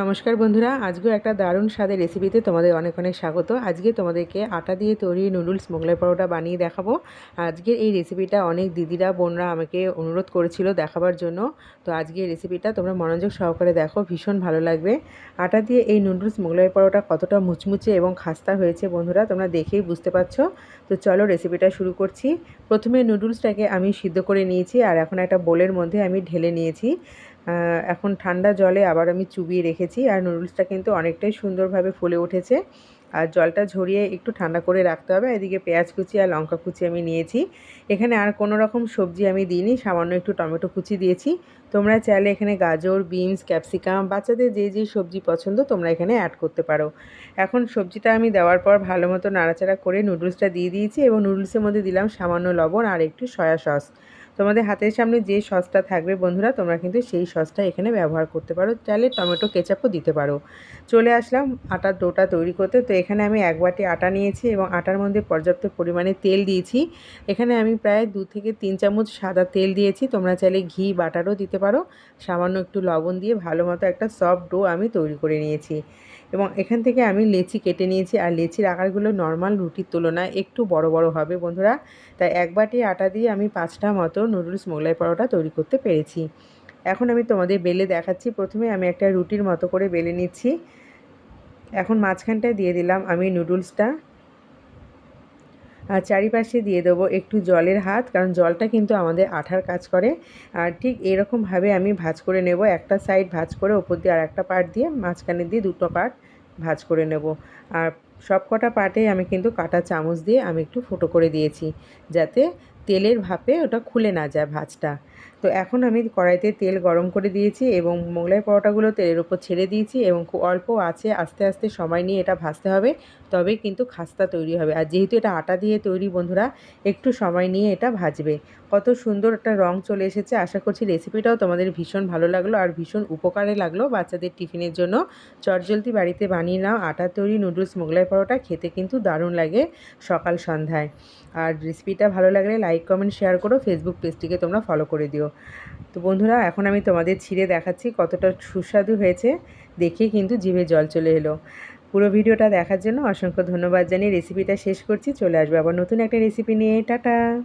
নমস্কার বন্ধুরা, আজকেও একটা দারুণ স্বাদের রেসিপিতে তোমাদের অনেক অনেক স্বাগত। আজকে তোমাদেরকে আটা দিয়ে তৈরি নুডলস মোগলাই পরোটা বানিয়ে দেখাবো। আজকের এই রেসিপিটা অনেক দিদিরা, বোনরা আমাকে অনুরোধ করেছিল দেখাবার জন্য। তো আজকে এই রেসিপিটা তোমরা মনোযোগ সহকারে দেখো, ভীষণ ভালো লাগবে। আটা দিয়ে এই নুডলস মোগলাই পরোটা কতটা মুচমুচে এবং খাস্তা হয়েছে বন্ধুরা, তোমরা দেখেই বুঝতে পারছ। তো চলো রেসিপিটা শুরু করছি। প্রথমে নুডলসটাকে আমি সিদ্ধ করে নিয়েছি, আর এখন একটা বোলের মধ্যে আমি ঢেলে নিয়েছি। এখন ঠান্ডা জলে আবার আমি চুবিয়ে রেখেছি আর নুডলসটা কিন্তু অনেকটাই সুন্দরভাবে ফুলে উঠেছে। আর জলটা ঝরিয়ে একটু ঠান্ডা করে রাখতে হবে। এদিকে পেঁয়াজ কুচি আর লঙ্কা কুচি আমি নিয়েছি। এখানে আর কোনো রকম সবজি আমি দিইনি, সামান্য একটু টমেটো কুচি দিয়েছি। তোমরা চাইলে এখানে গাজর, বিনস, ক্যাপসিকাম, বাচ্চাদের যে যে সবজি পছন্দ তোমরা এখানে অ্যাড করতে পারো। এখন সবজিটা আমি দেওয়ার পর ভালো মতো নাড়াচাড়া করে নুডলসটা দিয়ে দিয়েছি এবং নুডলসের মধ্যে দিলাম সামান্য লবণ আর একটু সয়া সস তোমাদের হাতের সামনে যে সসটা থাকবে, বন্ধুরা, তোমরা কিন্তু সেই সসটা এখানে ব্যবহার করতে পারো। চাইলে টমেটো কেচাপও দিতে পারো। চলে আসলাম আটার ডোটা তৈরি করতে। তো এখানে আমি এক বাটি আটা নিয়েছি এবং আটার মধ্যে পর্যাপ্ত পরিমাণে তেল দিয়েছি। এখানে আমি প্রায় দু থেকে তিন চামচ সাদা তেল দিয়েছি। তোমরা চাইলে ঘি, বাটারও দিতে পারো। সামান্য একটু লবণ দিয়ে ভালো মতো একটা সফট ডো আমি তৈরি করে নিয়েছি। এবং এখান থেকে আমি লেচি কেটে নিয়েছি। আর লেচির আকারগুলো নর্মাল রুটির তুলনায় একটু বড় বড় হবে বন্ধুরা। তাই এক বাটি আটা দিয়ে আমি পাঁচটা মতো নুডলস মোগলাই পরোটা তৈরি করতে পেরেছি। এখন আমি তোমাদের বেলে দেখাচ্ছি। প্রথমে আমি একটা রুটির মতো করে বেলে নিচ্ছি। এখন মাঝখানটায় দিয়ে দিলাম আমি নুডলসটা আর চারিপাশে দিয়ে দেবো একটু জলের হাত, কারণ জলটা কিন্তু আমাদের আঠার কাজ করে। আর ঠিক এরকমভাবে আমি ভাজ করে নেব, একটা সাইড ভাজ করে ওপর দিয়ে আর একটা পার্ট দিয়ে মাঝখানে দিয়ে দুটো পার্ট ভাজ করে নেব। আর সব কটা পার্টে আমি কিন্তু কাটা চামচ দিয়ে আমি একটু ফুটো করে দিয়েছি, যাতে তেলের ভাপে ওটা খুলে না যায় ভাজটা। তো এখন আমি কড়াইতে তেল গরম করে দিয়েছি এবং মোগলাই পরোটাগুলো তেলের উপর ছেড়ে দিয়েছি এবং খুব অল্প আছে, আস্তে আস্তে সময় নিয়ে এটা ভাজতে হবে, তবে কিন্তু খাস্তা তৈরি হবে। আর যেহেতু এটা আটা দিয়ে তৈরি বন্ধুরা, একটু সময় নিয়ে এটা ভাজবে। কত সুন্দর একটা রং চলে এসেছে, আশা করছি রেসিপিটাও তোমাদের ভীষণ ভালো লাগল আর ভীষণ উপকারে লাগল বাচ্চাদের টিফিনের জন্য। চটজলদি বাড়িতে বানিয়ে নাও, আটা তৈরি, নুডলস, মোগলাই পরোটা খেতে কিন্তু দারুণ লাগে সকাল সন্ধ্যায়। আর রেসিপিটা ভালো লাগলে লাইক কমেন্ট শেয়ার করো ফেসবুক পেজটিকে তোমরা ফলো করে দিও। তো বন্ধুরা, এখন আমি তোমাদের ছিঁড়ে দেখাচ্ছি কতটা সুস্বাদু হয়েছে, দেখে কিন্তু জিভে জল চলে এলো। পুরো ভিডিওটা দেখার জন্য অসংখ্য ধন্যবাদ জানিয়ে রেসিপিটা শেষ করছি, চলে আসবে আবার নতুন একটা রেসিপি নিয়ে। টাটা!